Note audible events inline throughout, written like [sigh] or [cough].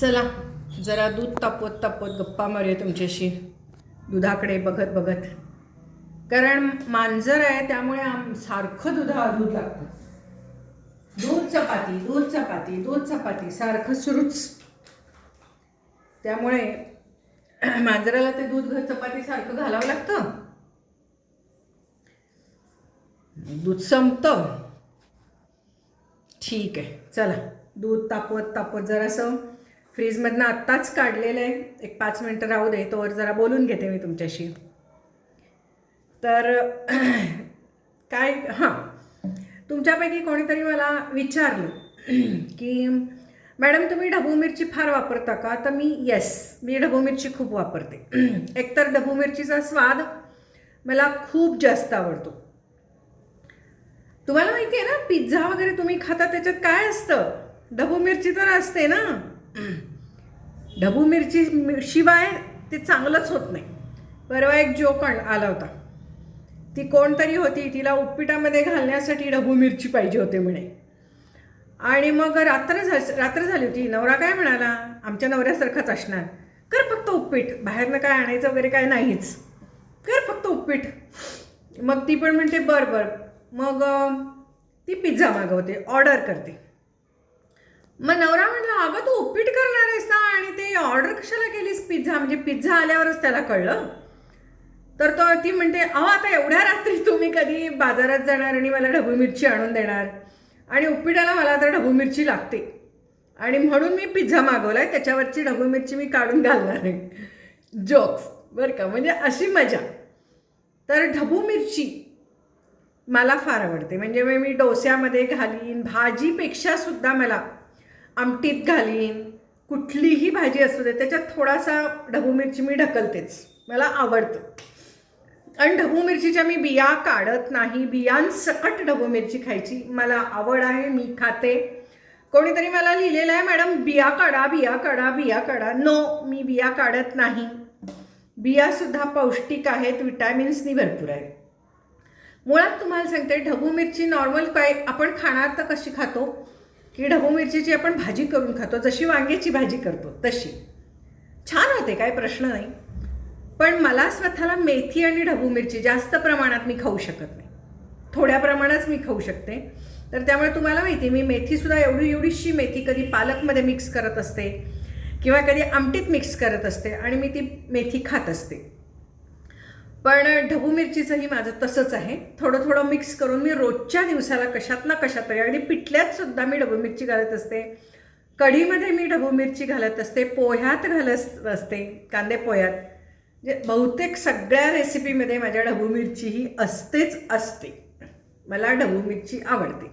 चला जरा दूध तापवत तापवत गप्पा मारूया तुमच्याशी. दुधाकडे बघत बघत. कारण मांजर आहे त्यामुळे आम सारखं दुधा दूध लागतं. दूध चपाती दूध चपाती दूध चपाती सारखं सुरूच. त्यामुळे [clears throat] मांजराला ते दूध घर चपाती सारखं घालावं लागतं. दूध संपतं. ठीक आहे चला. दूध तापवत तापवत जरासं फ्रीजमधनं आत्ताच काढलेलं आहे. एक पाच मिनटं राहू दे तोवर जरा बोलून घेते मी तुमच्याशी. तर [clears throat] काय हां. तुमच्यापैकी कोणीतरी मला विचारलं [clears throat] की मॅडम तुम्ही ढबू मिरची फार वापरता का? तर मी येस मी ढबू मिरची खूप वापरते. [clears throat] एकतर ढबू मिरचीचा स्वाद मला खूप जास्त आवडतो. तुम्हाला माहिती आहे ना पिझ्झा वगैरे तुम्ही खाता त्याच्यात काय असतं? ढबू मिरची तर असते ना. [clears throat] ढबू मिरची शिवाय ते चांगलंच होत नाही. परवा एक जोक आला होता. ती कोणतरी होती तिला उपपिटामध्ये घालण्यासाठी ढबू मिरची पाहिजे होते म्हणे. आणि मग रात्र झा रात्र झाली होती. नवरा काय म्हणाला आमच्या नवऱ्यासारखाच असणार. कर फक्त उपपीठ बाहेरनं काय आणायचं वगैरे काय नाहीच. कर फक्त उपपीठ मग ती पण म्हणते बरं बरं. मग ती पिझ्झा मागवते. ऑर्डर करते. मग नवरा म्हटला अगं तू उपीट करणार आहेस ना? आणि ते ऑर्डर कशाला केलीस? पिझ्झा म्हणजे पिझ्झा आल्यावरच त्याला कळलं? तर तो ती म्हणते अहो आता एवढ्या रात्री तुम्ही कधी बाजारात जाणार आणि मला ढबू मिरची आणून देणार? आणि उपीटाला मला तर ढबू मिरची लागते. आणि म्हणून मी पिझ्झा मागवला आहे त्याच्यावरची ढबू मिरची मी काढून घालणार आहे. जोक्स बरं का? म्हणजे अशी मजा. तर ढबू मिरची मला फार आवडते. म्हणजे मग मी डोस्यामध्ये घालीन भाजीपेक्षा सुद्धा मला आमटीत घालीन कुठलीही भाजी असू दे त्याच्यात थोडासा ढबू मिरची मी ढकलतेच. मला आवडतं. आणि ढबू मिरचीच्या मी बिया काढत नाही. बियांसकट ढबू मिरची खायची मला आवड आहे मी खाते. कोणीतरी मला लिहिलेलं आहे मॅडम बिया काढा बिया काढा बिया काढा. नो मी बिया काढत नाही. बियासुद्धा पौष्टिक आहेत विटॅमिन्सनी भरपूर आहेत. मुळात तुम्हाला सांगते ढबू मिरची नॉर्मल काय आपण खाणार तर कशी खातो? की ढबू मिरचीची आपण भाजी करून खातो जशी वांग्याची भाजी करतो तशी. छान होते काय प्रश्न नाही. पण मला स्वतःला मेथी आणि ढबू मिरची जास्त प्रमाणात मी खाऊ शकत नाही. थोड्या प्रमाणात मी खाऊ शकते. तर त्यामुळे तुम्हाला माहिती आहे, मी मेथीसुद्धा एवढी एवढीशी मेथी कधी पालकमध्ये मिक्स करत असते किंवा कधी आमटीत मिक्स करत असते आणि मी ती मेथी खात असते. पण ढबू मिरचीचंही माझं तसंच आहे. थोडं थोडं मिक्स करून मी रोजच्या दिवसाला कशात ना कशात तरी अगदी पिठल्यातसुद्धा मी ढबू मिरची घालत असते. कढीमध्ये मी ढबू मिरची घालत असते पोह्यात घालत असते कांदे पोह्यात. म्हणजे बहुतेक सगळ्या रेसिपीमध्ये माझ्या ढबू मिरची ही असतेच असते. मला ढबू मिरची आवडते.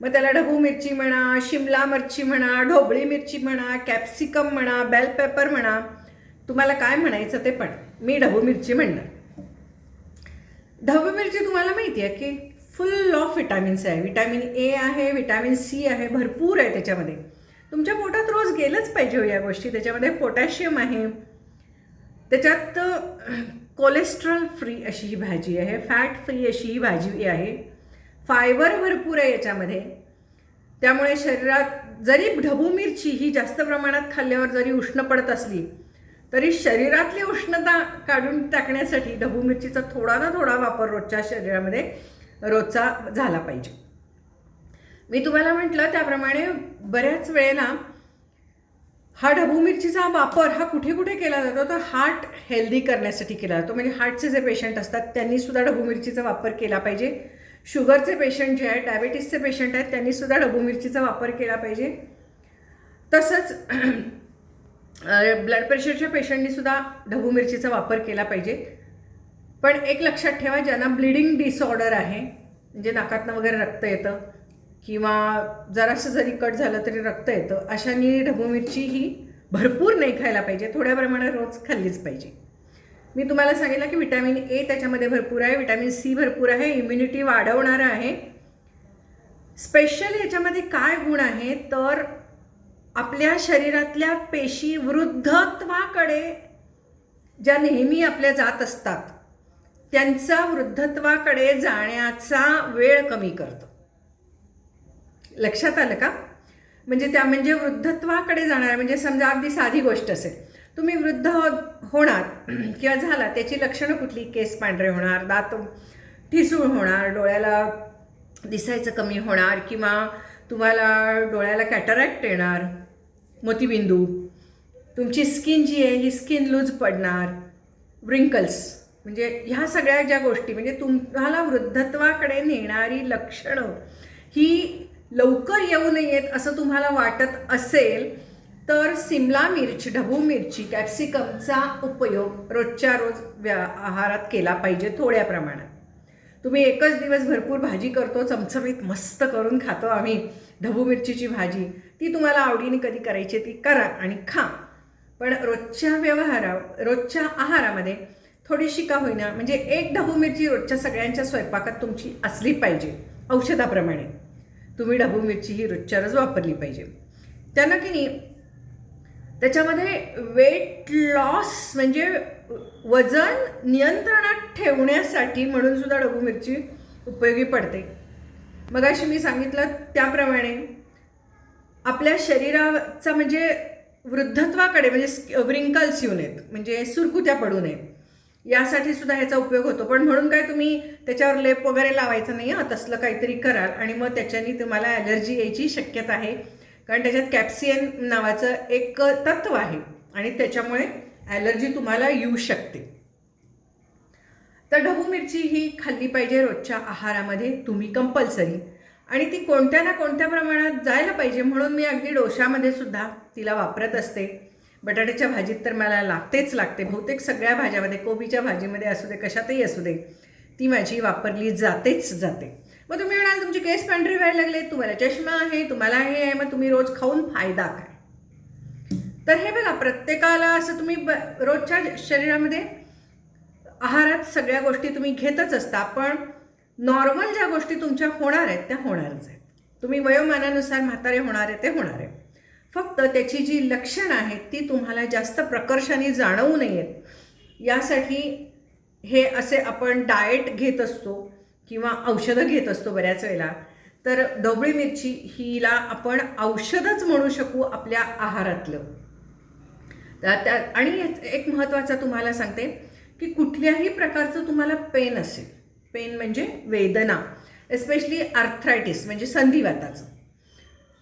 मग त्याला ढबू मिरची म्हणा शिमला मिरची म्हणा ढोबळी मिरची म्हणा कॅप्सिकम म्हणा बेल पेपर म्हणा तुम्हाला काय म्हणायचं ते पण. मी ढबू मिरची म्हणणार. ढबू मिरची तुम्हाला माहिती आहे की फुल ऑफ विटॅमिन्स आहे. विटॅमिन ए आहे विटॅमिन सी आहे भरपूर आहे त्याच्यामध्ये. तुमच्या पोटात रोज गेलंच पाहिजे हो या गोष्टी. त्याच्यामध्ये पोटॅशियम आहे. त्याच्यात कोलेस्ट्रॉल फ्री अशी ही भाजी आहे फॅट फ्री अशी ही भाजी आहे. फायबर भरपूर आहे याच्यामध्ये. त्यामुळे शरीरात जरी ढबू मिरची ही जास्त प्रमाणात खाल्ल्यावर जरी उष्ण पडत असली तरी शरीरातली उष्णता काढून टाकण्यासाठी ढबू मिरचीचा थोडा ना थोडा वापर रोजच्या शरीरामध्ये रोजचा झाला पाहिजे. मी तुम्हाला म्हटलं त्याप्रमाणे बऱ्याच वेळेला हा ढबू मिरचीचा वापर हा कुठे कुठे केला जातो? तर हार्ट हेल्दी करण्यासाठी केला जातो. म्हणजे हार्टचे जे पेशंट असतात त्यांनीसुद्धा ढबू मिरचीचा वापर केला पाहिजे. शुगरचे पेशंट जे आहेत डायबेटीसचे पेशंट आहेत त्यांनीसुद्धा ढबू मिरचीचा वापर केला पाहिजे. तसंच ब्लड प्रेशरच्या पेशंटनी सुद्धा ढबू मिरचीचा वापर केला पाहिजे. पण एक लक्षात ठेवा ज्यांना ब्लिडिंग डिसऑर्डर आहे म्हणजे नाकातनं वगैरे रक्त येतं किंवा जरासं जरी कट झालं तरी रक्त येतं अशानी ढबू मिरची ही भरपूर नाही खायला पाहिजे थोड्या प्रमाणात रोज खाल्लीच पाहिजे. मी तुम्हाला सांगितलं की विटॅमिन ए त्याच्यामध्ये भरपूर आहे विटॅमिन सी भरपूर आहे इम्युनिटी वाढवणारं आहे. स्पेशल याच्यामध्ये काय गुण आहे तर आपल्या शरीरातल्या पेशी वृद्धत्वाकडे ज्या नेहमी आपल्या जात असतात त्यांचा वृद्धत्वाकडे जाण्याचा वेळ कमी करतो. लक्षात आलं का? म्हणजे त्या म्हणजे वृद्धत्वाकडे जाणार म्हणजे समजा अगदी साधी गोष्ट असेल. तुम्ही वृद्ध हो-, होणार किंवा झाला त्याची लक्षणं कुठली? केस पांढरे होणार दात ठिसूळ होणार डोळ्याला दिसायचं कमी होणार किंवा तुम्हाला डोळ्याला कॅटरॅक्ट येणार. मोतीबिंदू. तुमची स्किन जी आहे ही स्किन लूज पडणार. व्रिंकल्स म्हणजे ह्या सगळ्या ज्या गोष्टी म्हणजे तुम्हाला वृद्धत्वाकडे नेणारी लक्षणं ही लवकर येऊ नयेत असं तुम्हाला वाटत असेल तर सिमला मिरची ढबू मिरची कॅप्सिकमचा उपयोग रोजच्या रोज व्या आहारात केला पाहिजे थोड्या प्रमाणात. तुम्ही एकच दिवस भरपूर भाजी करतो चमचमीत मस्त करून खातो आम्ही. ढबू मिरचीची भाजी ती तुम्हाला आवडीने कधी करायची ती करा आणि खा. पण रोजच्या व्यवहारा रोजच्या आहारामध्ये थोडीशी का होईना म्हणजे एक ढबू मिरची रोजच्या सगळ्यांच्या स्वयंपाकात तुमची असली पाहिजे औषधाप्रमाणे. तुम्ही ढबू मिरची ही रोजच्या रोज वापरली पाहिजे. त्यानं की नाही त्याच्यामध्ये वेट लॉस म्हणजे वजन नियंत्रणात ठेवण्यासाठी म्हणून सुद्धा ढबू मिरची उपयोगी पडते. मग अशी मी सांगितलं त्याप्रमाणे आपल्या शरीराचा म्हणजे वृद्धत्वाकडे म्हणजे व्रिंकल्स येऊ नयेत म्हणजे सुरकुत्या पडू नये. यासाठी सुद्धा ह्याचा उपयोग होतो. पण म्हणून काय तुम्ही त्याच्यावर लेप वगैरे लावायचं नाही हां तसलं काहीतरी कराल आणि मग त्याच्याने तुम्हाला ॲलर्जी यायची शक्यता आहे. कारण त्याच्यात कॅप्सियन नावाचं एक तत्व आहे आणि त्याच्यामुळे ॲलर्जी तुम्हाला येऊ शकते. तर ढबू मिरची ही खाल्ली पाहिजे रोजच्या आहारामध्ये तुम्ही कंपल्सरी आणि ती कोणत्या ना कोणत्या प्रमाणात जायला पाहिजे म्हणून मी अगदी डोशामध्ये सुद्धा तिला वापरत असते. बटाट्याच्या भाजीत तर मला लागतेच लागते. बहुतेक सगळ्या भाज्यामध्ये कोबीच्या भाजीमध्ये असू दे कशातही असू दे ती माझी वापरली जातेच जाते. मग तुम्ही म्हणाल तुमची केस पांढरे व्हायला लागले तुम्हाला चष्मा आहे तुम्हाला हे आहे मग तुम्ही रोज खाऊन फायदा काय? तर हे बघा प्रत्येकाला असं तुम्ही ब रोजच्या शरीरामध्ये आहारात सगळ्या गोष्टी तुम्ही घेतच असता पण नॉर्मल ज्या गोष्टी तुमच्या होणार आहेत त्या होणारच आहेत. तुम्ही वयोमानानुसार म्हातारे होणार आहे ते होणार आहे. फक्त त्याची जी लक्षणं आहेत ती तुम्हाला जास्त प्रकर्षाने जाणवू नयेत. यासाठी हे असे आपण डाएट घेत असतो किंवा औषधं घेत असतो बऱ्याच वेळेला. तर ढोबळी मिरची हिला आपण औषधच म्हणू शकू आपल्या आहारातलं. त्या आणि एक महत्त्वाचं तुम्हाला सांगते की कुठल्याही प्रकारचं तुम्हाला पेन असेल. पेन म्हणजे वेदना एस्पेशली आर्थरायटिस म्हणजे संधिवाताचं.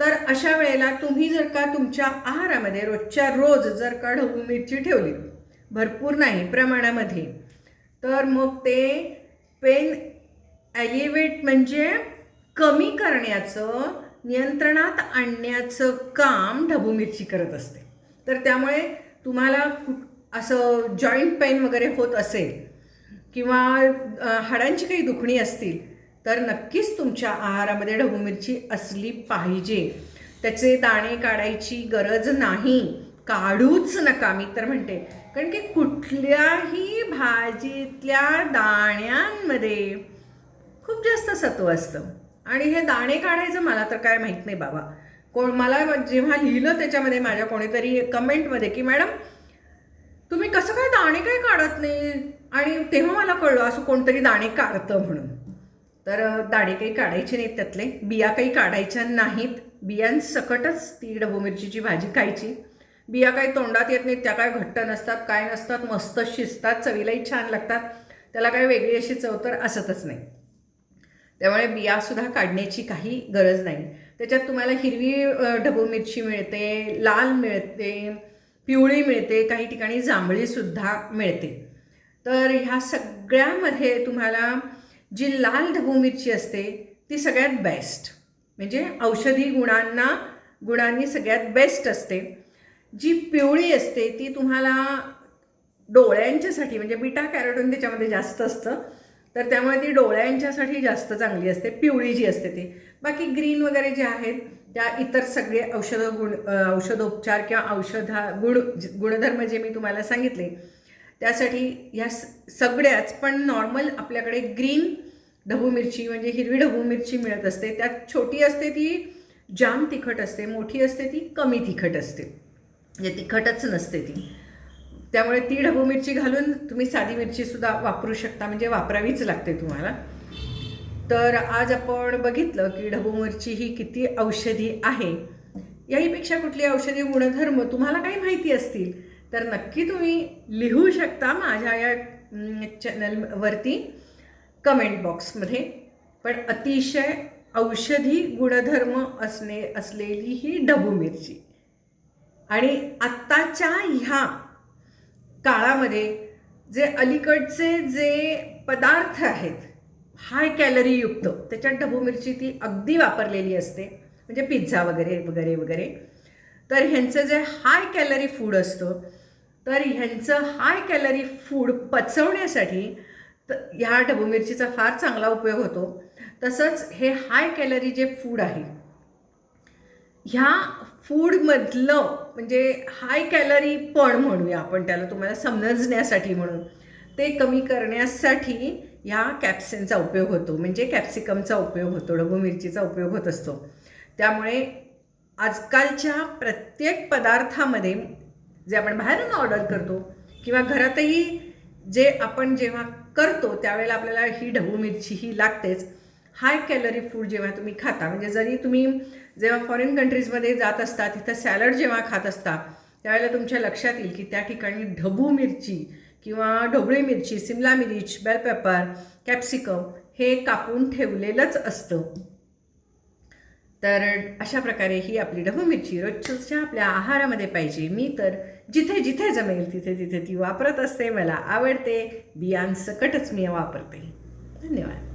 तर अशा वेळेला तुम्ही जर का तुमच्या आहारामध्ये रोजच्या रोज जर का ढबू मिरची ठेवली भरपूर नाही प्रमाणामध्ये तर मग ते पेन ॲलिवेट म्हणजे कमी करण्याचं नियंत्रणात आणण्याचं काम ढबू मिरची करत असते. तर त्यामुळे तुम्हाला कुठ असं जॉईंट पेन वगैरे होत असेल किंवा हाडांची काही दुखणी असतील तर नक्कीच तुमच्या आहारामध्ये ढबू मिरची असली पाहिजे. त्याचे दाणे काढायची गरज नाही. काढूच नका मी तर म्हणते. कारण की कुठल्याही भाजीतल्या दाण्यांमध्ये खूप जास्त सत्व असतं. आणि हे दाणे काढायचं मला तर काय माहीत नाही बाबा. कोण मला जेव्हा लिहिलं त्याच्यामध्ये माझ्या कोणीतरी कमेंटमध्ये की मॅडम तुम्ही कसं काय दाणे काय काढत नाही? आणि तेव्हा मला कळलं असं कोणतरी दाणे काढतं म्हणून. तर दाणे काही काढायचे नाहीत त्यातले. बिया काही काढायच्या नाहीत. बियांसकटच ती डबू मिरचीची भाजी खायची. बिया काही तोंडात येत नाहीत त्या काय घट्ट नसतात काय नसतात मस्त शिजतात चवीलाही छान लागतात. त्याला काय वेगळी अशी चव तर असतच नाही. त्यामुळे बियासुद्धा काढण्याची काही गरज नाही. त्याच्यात तुम्हाला हिरवी ढबू मिरची मिळते लाल मिळते पिवळी मिळते काही ठिकाणी जांभळीसुद्धा मिळते. तर ह्या सगळ्यामध्ये तुम्हाला जी लाल ढबू मिरची असते ती सगळ्यात बेस्ट म्हणजे औषधी गुणांना गुणांनी सगळ्यात बेस्ट असते. जी पिवळी असते ती तुम्हाला डोळ्यांच्यासाठी म्हणजे बिटा कॅरोटीन त्याच्यामध्ये जास्त असतं तर त्यामुळे ती डोळ्यांच्यासाठी जास्त चांगली असते. पिवळी जी असते ती. बाकी ग्रीन वगैरे जे आहेत त्या इतर सगळे औषध गुण औषधोपचार किंवा औषधा गुण गुणधर्म जे मी तुम्हाला सांगितले त्यासाठी ह्या सगळ्याच पण नॉर्मल आपल्याकडे ग्रीन ढबू मिरची म्हणजे हिरवी ढबू मिरची मिळत असते. त्यात छोटी असते ती जाम तिखट असते मोठी असते ती कमी तिखट असते. म्हणजे तिखटच नसते ती. त्यामुळे ती ढबू मिरची घालून तुम्ही साधी मिरचीसुद्धा वापरू शकता म्हणजे वापरावीच लागते तुम्हाला. तर आज आपण बघितलं की ढबू मिरची ही किती औषधी आहे. याहीपेक्षा कुठली औषधी गुणधर्म तुम्हाला काही माहिती असतील तर नक्की तुम्ही लिहू शकता माझ्या या चॅनलवरती कमेंट बॉक्समध्ये. पण अतिशय औषधी गुणधर्म असणे असलेली ही ढबू मिरची आणि आत्ताच्या ह्या काळामध्ये जे अलीकडचे जे पदार्थ आहेत हाय कॅलरीयुक्त त्याच्यात ढबू मिरची ती अगदी वापरलेली असते. म्हणजे पिझ्झा वगैरे वगैरे वगैरे. तर ह्यांचं जे हाय कॅलरी फूड असतं तर ह्यांचं हाय कॅलरी फूड पचवण्यासाठी तर ह्या ढबू मिरचीचा फार चांगला उपयोग होतो. तसंच हे हाय कॅलरी जे फूड आहे ह्या फूडमधलं म्हणजे हाय कॅलरी पण म्हणूया आपण त्याला तुम्हाला समजण्यासाठी म्हणून. ते कमी करण्यासाठी ह्या कॅप्सिनचा उपयोग होतो. म्हणजे कॅप्सिकमचा उपयोग होतो ढबू मिरचीचा उपयोग होत असतो. त्यामुळे आजकालच्या प्रत्येक पदार्थामध्ये जे आपण बाहेरून ऑर्डर करतो किंवा घरातही जे आपण जेव्हा करतो त्यावेळेला आपल्याला ही ढबू मिरची ही लागतेच. हाय कॅलरी फूड जेव्हा तुम्ही खाता म्हणजे जरी तुम्ही जेव्हा फॉरेन कंट्रीजमध्ये जात असता तिथं सॅलड जेव्हा खात असता त्यावेळेला तुमच्या लक्षात येईल की त्या ठिकाणी ढबू मिरची किंवा ढोबळी मिरची सिमला मिरीच बेल पेपर कॅप्सिकम हे कापून ठेवलेलंच असतं. तर अशा प्रकारे ही आपली ढबू मिरची रोजच्या आपल्या आहारामध्ये पाहिजे. मी तर जिथे जिथे जमेल तिथे तिथे ती वापरत असते. मला आवडते. बियांसकटच मी वापरते. धन्यवाद.